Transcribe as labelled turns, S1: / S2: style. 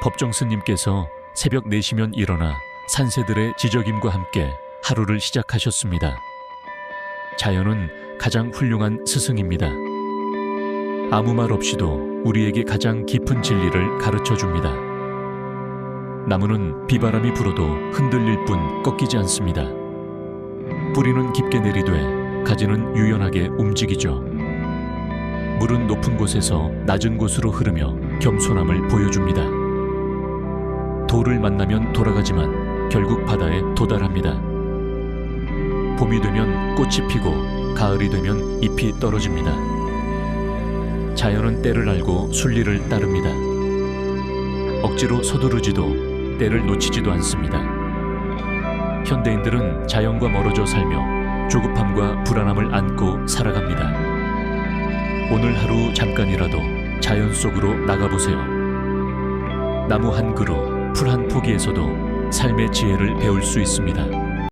S1: 법정 스님께서 새벽 4시면 일어나 산새들의 지적임과 함께 하루를 시작하셨습니다. 자연은 가장 훌륭한 스승입니다. 아무 말 없이도 우리에게 가장 깊은 진리를 가르쳐 줍니다. 나무는 비바람이 불어도 흔들릴 뿐 꺾이지 않습니다. 뿌리는 깊게 내리되 가지는 유연하게 움직이죠. 물은 높은 곳에서 낮은 곳으로 흐르며 겸손함을 보여줍니다. 물을 만나면 돌아가지만 결국 바다에 도달합니다. 봄이 되면 꽃이 피고 가을이 되면 잎이 떨어집니다. 자연은 때를 알고 순리를 따릅니다. 억지로 서두르지도 때를 놓치지도 않습니다. 현대인들은 자연과 멀어져 살며 조급함과 불안함을 안고 살아갑니다. 오늘 하루 잠깐이라도 자연 속으로 나가보세요. 나무 한 그루 포기에서도 삶의 지혜를 배울 수 있습니다.